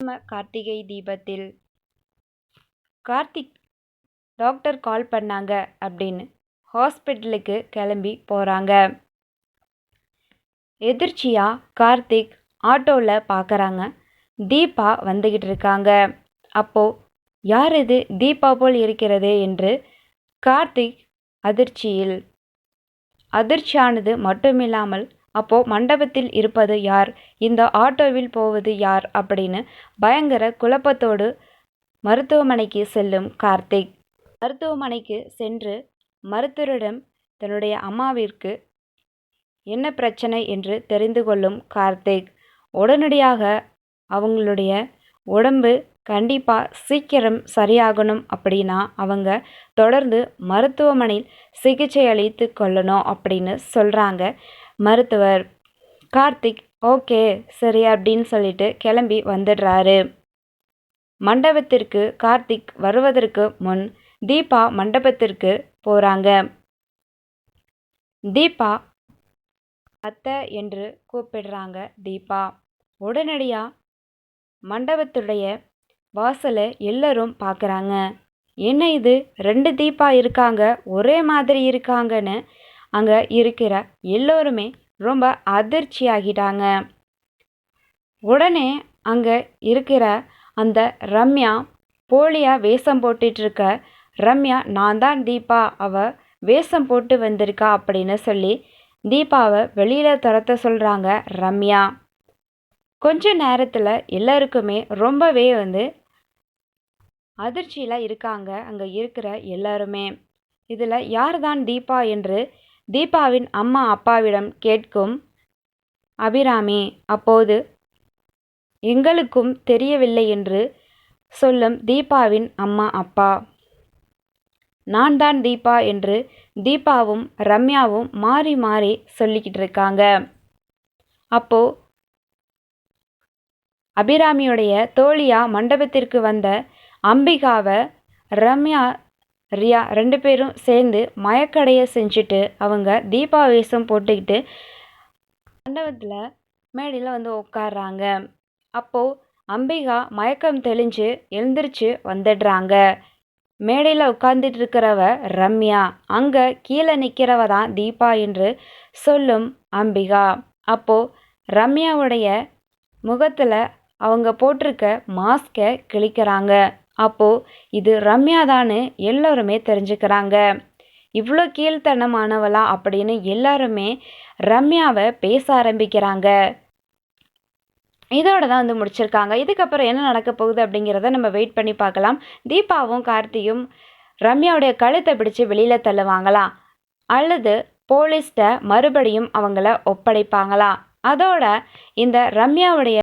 கார்த்திகை தீபத்தில். கார்த்திக் டாக்டர் கால் பண்ணாங்க அப்படின்னு ஹாஸ்பிட்டலுக்கு கிளம்பி போகிறாங்க எதிர்ச்சியாக கார்த்திக் ஆட்டோவில் பார்க்குறாங்க தீபா வந்துக்கிட்டு இருக்காங்க. அப்போது யார் இது? தீபா போல் இருக்கிறது என்று கார்த்திக் அதிர்ச்சியில். அதிர்ச்சியானது மட்டுமில்லாமல் அப்போ மண்டபத்தில் இருப்பது யார்? இந்த ஆட்டோவில் போவது யார்? அப்படின்னு பயங்கர குழப்பத்தோடு மருத்துவமனைக்கு செல்லும் கார்த்திக். மருத்துவமனைக்கு சென்று மருத்துவரிடம் தன்னுடைய அம்மாவிற்கு என்ன பிரச்சனை என்று தெரிந்து கொள்ளும் கார்த்திக். உடனடியாக அவங்களுடைய உடம்பு கண்டிப்பாக சீக்கிரம் சரியாகணும் அப்படின்னா அவங்க தொடர்ந்து மருத்துவமனையில் சிகிச்சை அளித்து கொள்ளணும் அப்படின்னு சொல்கிறாங்க மருத்துவர். கார்த்திக் ஓகே சரி அப்படின்னு சொல்லிட்டு கிளம்பி வந்துடுறாரு. மண்டபத்திற்கு கார்த்திக் வருவதற்கு முன் தீபா மண்டபத்திற்கு போகிறாங்க தீபா அத்தை என்று கூப்பிடுறாங்க தீபா. உடனடியாக மண்டபத்துடைய வாசலை எல்லோரும் பார்க்குறாங்க என்ன இது? ரெண்டு தீபா இருக்காங்க ஒரே மாதிரி இருக்காங்கன்னு அங்கே இருக்கிற எல்லோருமே ரொம்ப அதிர்ச்சி ஆகிட்டாங்க உடனே அங்கே இருக்கிற அந்த ரம்யா போலியாக வேஷம் போட்டுட்ருக்க ரம்யா நான் தான் தீபா. அவ வேஷம் போட்டு வந்திருக்கா அப்படின்னு சொல்லி தீபாவை வெளியில் துரத்த சொல்கிறாங்க ரம்யா. கொஞ்ச நேரத்தில் எல்லாருக்குமே ரொம்பவே வந்து அதிர்ச்சியில் இருக்காங்க அங்கே இருக்கிற எல்லாருமே. இதில் யார் தான் தீபா என்று தீபாவின் அம்மா அப்பாவிடம் கேட்கும் அபிராமி அப்போது எங்களுக்கும் தெரியவில்லை என்று சொல்லும் தீபாவின் அம்மா அப்பா. நான் தான் தீபா என்று தீபாவும் ரம்யாவும் மாறி மாறி சொல்லிக்கிட்டு இருக்காங்க. அப்போ அபிராமியுடைய தோழியா மண்டபத்திற்கு வந்த அம்பிகாவை ரம்யா ரியா ரெண்டு பேரும் சேர்ந்து மயக்கடையை செஞ்சுட்டு அவங்க தீபா வேஷம் போட்டுக்கிட்டு மண்டபத்தில் மேடையில் வந்து உட்காடுறாங்க அப்போது அம்பிகா மயக்கம் தெளிஞ்சு எழுந்திரிச்சு வந்துடுறாங்க. மேடையில் உட்கார்ந்துட்டு இருக்கிறவ ரம்யா. அங்கே கீழே நிற்கிறவ தான் தீபா என்று சொல்லும் அம்பிகா. அப்போது ரம்யாவுடைய முகத்தில் அவங்க போட்டிருக்க மாஸ்கை கிழிக்கிறாங்க. அப்போது இது ரம்யா தான்னு எல்லோருமே தெரிஞ்சுக்கிறாங்க. இவ்வளோ கீழ்த்தனமானவளா அப்படின்னு எல்லாருமே ரம்யாவை பேச ஆரம்பிக்கிறாங்க. இதோட தான் வந்து முடிச்சிருக்காங்க. இதுக்கப்புறம் என்ன நடக்க போகுது அப்படிங்கிறத நம்ம வெயிட் பண்ணி பார்க்கலாம். தீபாவும் கார்த்தியும் ரம்யாவுடைய கழுத்தை பிடிச்சி வெளியில் தள்ளுவாங்களா? அல்லது போலீஸ்கிட்ட மறுபடியும் அவங்கள ஒப்படைப்பாங்களா? அதோட இந்த ரம்யாவுடைய